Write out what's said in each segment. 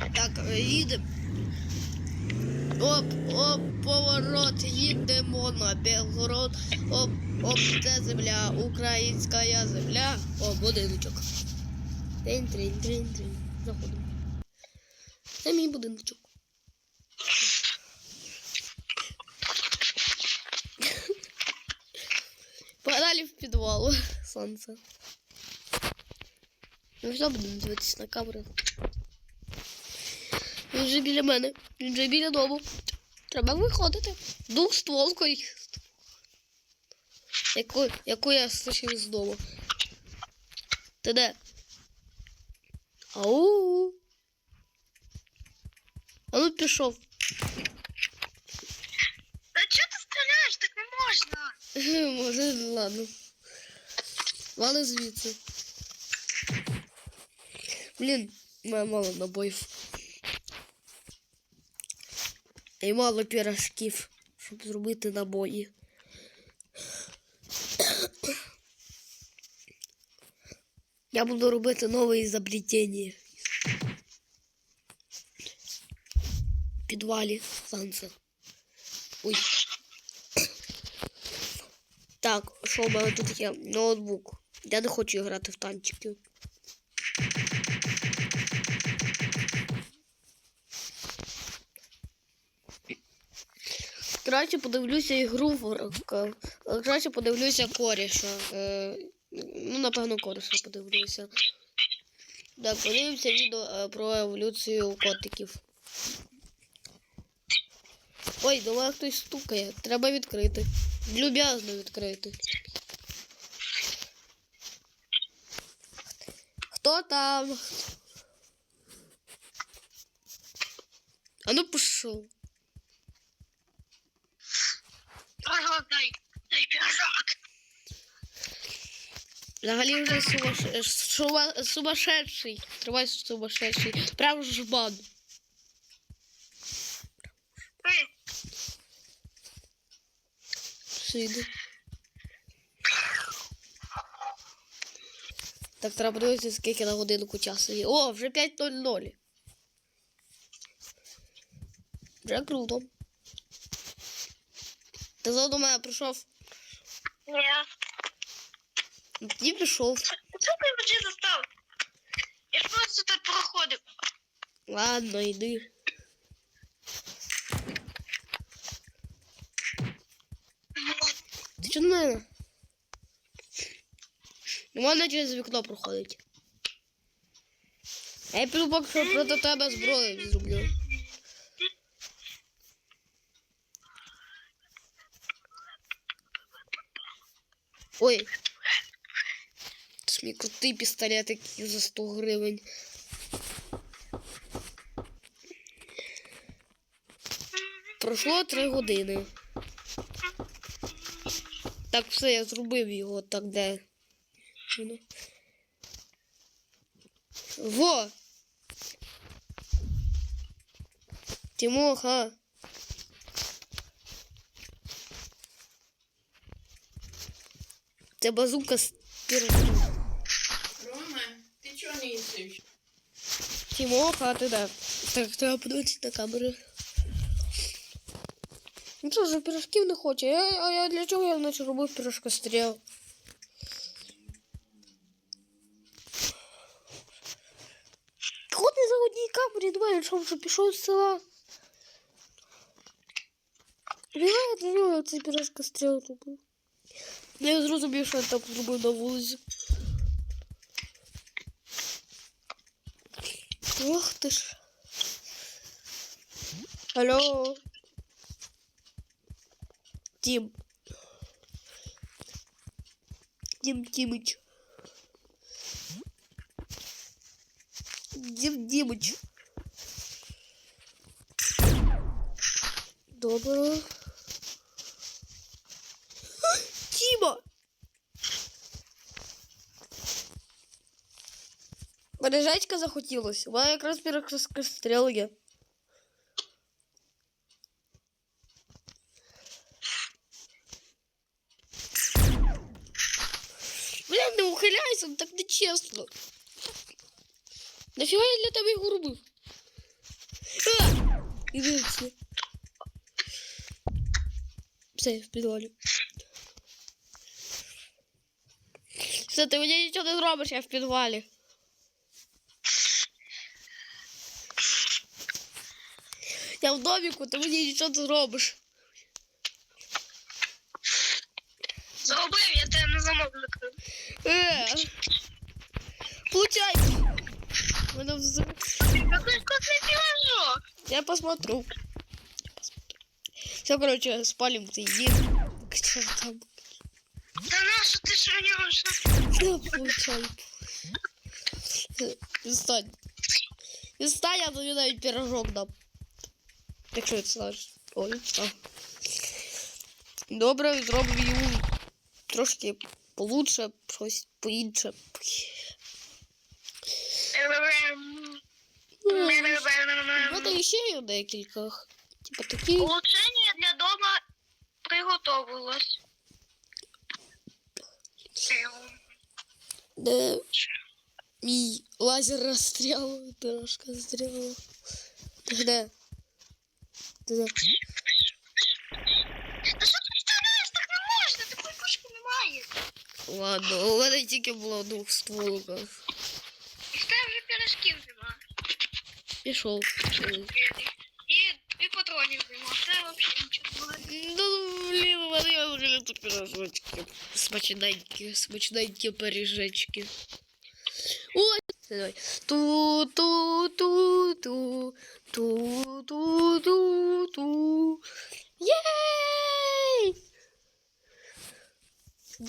Так, е, їдемо. Оп, оп, поворот, їдемо на Белгород. Оп, оп, це земля, українська земля. О, будиночок. Трин, трин, трин, трин. Заходимо. Це мій будиночок. Погнали в підвал. Сонце. Ну що будемо дивитися на камеру? Він вже біля мене. Він вже біля дому. Треба виходити. Дух стволкою. Яку, яку я слышав з дому. Ти де? Ау. А ну пішов. Да что ты стреляешь? Так не можно. Може, ладно. Вали звідси. Блін, мене мало набоїв. І мало пірожків, щоб зробити набої. Я буду робити нове ізобретення. В підвалі сонце. Ой. Так, що в мене тут є? Ноутбук. Я не хочу грати в танчики. Краще подивлюся ігру в к- Краще подивлюся коріша. Е, ну, напевно, коріша подивлюся. Так, подивимося відео е, про еволюцію котиків. Ой, до мене хтось стукає. Треба відкрити. Люб'язно відкрити. Хто там? А ну пішов. Дай. Дай пирожок. Взагалі вже е, сумасшедший. Тривай сумасшедший. Прям жбан. Сиди. Так, треба подивитися, скільки на годинку часу є. О, вже 5.00. Вже круто. Ти до мене прийшов. Нет. Тоді пішов. Что ты вообще застал? Я ж просто тут проходив. Ладно, йди. Ти чого на мене? Не можна через вікно проходить. Я піду поки що проти тебе зброю зроблю. Ой. Це мій крутий пістолет, за 100 гривень. Пройшло три години. Так, все, я зробив його так де. Во! Тимоха. Це базука з пірогом. Рома, ти чого не їсиш? Тимоха, ти де? Так, треба подивитися на камери. Ну що ж, пірожків не хоче. Я, а я для чого я наче робив пірожкостріл? Ходить за одній камері, думаю, що вже пішов з села. Я для нього цей пірожкостріл робив. Ну, Я зрозумів, що я там зробив на вулиці. Ох ти ж. Алло. Тим. Дим Димыч. Дим Димыч. Добро. Бережечка захотілося. У мене якраз пірокостріл є. Бля, не ухиляйся, ну так нечесно. Нафіга я для тебе його робив? Іди всі. Все, в підвалі. Все, ти мені нічого не зробиш, я в підвалі. Довдовіку, ти мені нічого не зробиш. Зробив, я тебе на замовник. Е. Получай. Мене взор. Я посмотрю. Все, короче, спалим ты иди. К чертам. Да наша ты что не ушла? Да, получай. Э, встань. Встань, а то не дай пирожок дам. Так що ти скажеш? Ой, а. Добре, йому трошки получше, щось поінше. Ну, та ще є декілька. Типа такі. Улучшення для дома приготовилось. Де мій лазер розстріл, пирожка застряла. Де? Ти де? Та що ти вставляєш? Так не можна, такої пушки немає. Ладно, у мене тільки було двохстволка. І в тебе вже пірожків нема. Пішов. І, і патронів нема. Це взагалі нічого немає. Ну, блін, у мене вже тут пирожочки. Смачненькі, смачненькі пиріжечки. Ой, давай. ту ту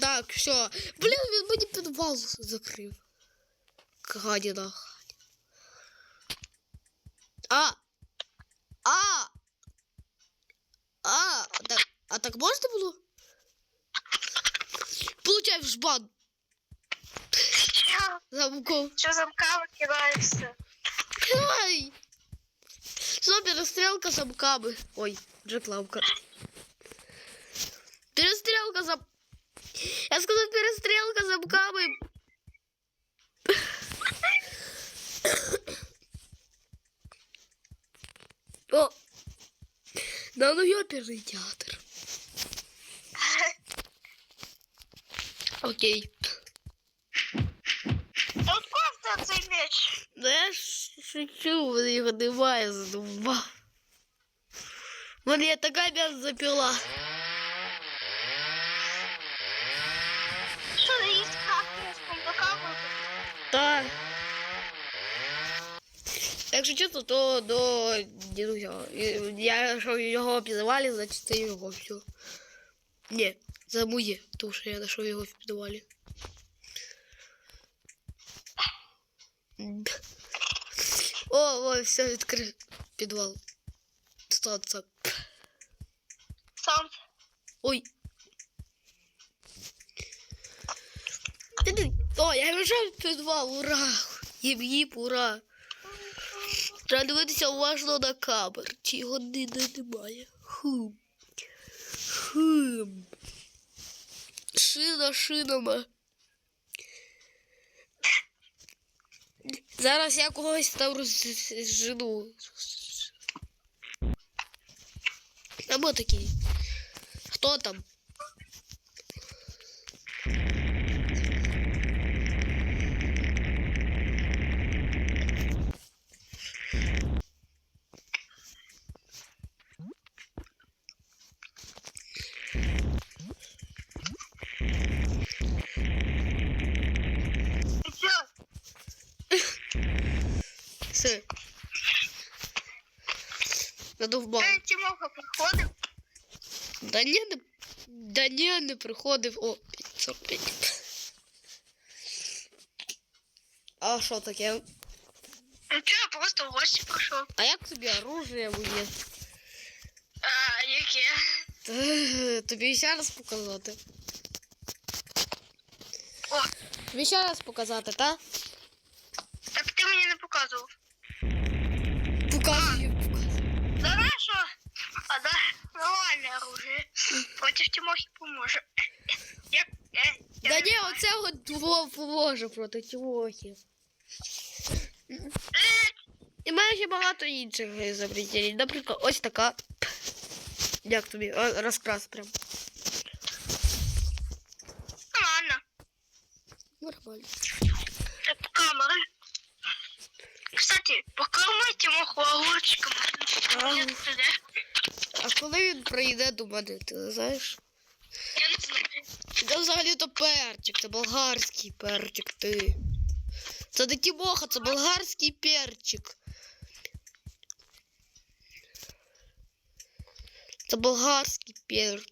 Так, все. Блін, він мені підвал закрив. Гадіна. А! А! А, так, а так можна було? Получай в жбан. Що? Замков. Що замками кидаєшся? Ай! Що, перестрілка замками? Ой, рекламка. Перестрілка зам... Я сказал перестрелка за буками. О! Да ну ёперный театр. Окей. Тут правда цей меч. Да ну, я шучу, он его дымая задумал. Вот я такая мясо запила. Так. Якщо чесно, то до дідуся. Я якщо його підвалі, значить це його все. Ні, це моє, тому що я знайшов його в підвалі. О, о, все, відкрив підвал. Станція. Сам. Ой. О, я вийшов в підвал, ура! Їм-їп, ура! Треба дивитися уважно на камер, чи години немає. Хум. Хум. Шина шинами. Зараз я когось там розжену. Або такий. Хто там? Все. Надовбав. Ти Тимоха приходив? Да ні, не, да ні, не приходив. О, 545. А що таке? Ну що, я просто в гості прийшов. А як тобі оружие моє? А, яке? Та, Тобі ще раз показати. О, Тобі ще раз показати, та? так ти мені не показував. А да, нормальне оружие. Проти Тимохи поможе. Як? Е, я Да не ні, оце от во- поможе проти Тимохи. І має ще багато інших ізобретень. Наприклад, ось така. Як тобі? Розкрас прям. Ладно, Нормально. это камеры. Кстати, покорми Тимоху огурчиком. Ага. Коли він прийде до мене, ти знаєш? Я не знаю. Це взагалі то перчик, це болгарський перчик ти. Це не Тімоха, це болгарський перчик. Це болгарський перчик.